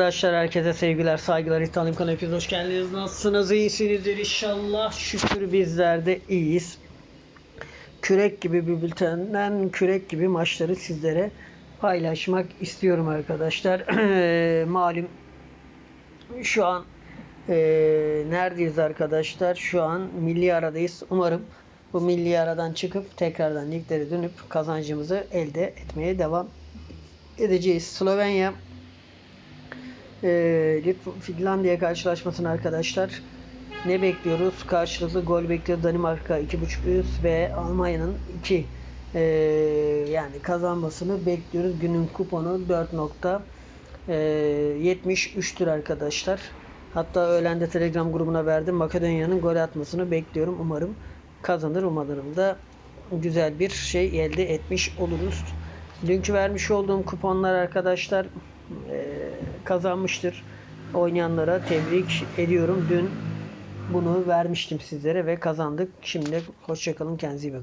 Arkadaşlar herkese sevgiler, saygılar, İtalyan kanalına hepiniz hoş geldiniz. Nasılsınız? İyisinizdir inşallah. Şükür bizler de iyiyiz. Kürek gibi bir bültenden kürek gibi maçları sizlere paylaşmak istiyorum arkadaşlar. Malum şu an eee, neredeyiz arkadaşlar? Şu an milli aradayız. Umarım bu milli aradan çıkıp tekrardan liglere dönüp kazancımızı elde etmeye devam edeceğiz. Slovenya e, Finlandiya karşılaşmasını arkadaşlar ne bekliyoruz? Karşılıklı gol bekliyor Danimarka 2.5 üst ve Almanya'nın 2 e, yani kazanmasını bekliyoruz. Günün kuponu 4.73'tür arkadaşlar. Hatta öğlen de Telegram grubuna verdim. Makedonya'nın gol atmasını bekliyorum. Umarım kazanır. Umarım da güzel bir şey elde etmiş oluruz. Dünkü vermiş olduğum kuponlar arkadaşlar eee, kazanmıştır. Oynayanlara tebrik ediyorum. Dün bunu vermiştim sizlere ve kazandık. Şimdi hoşçakalın. Kendinize iyi bakın.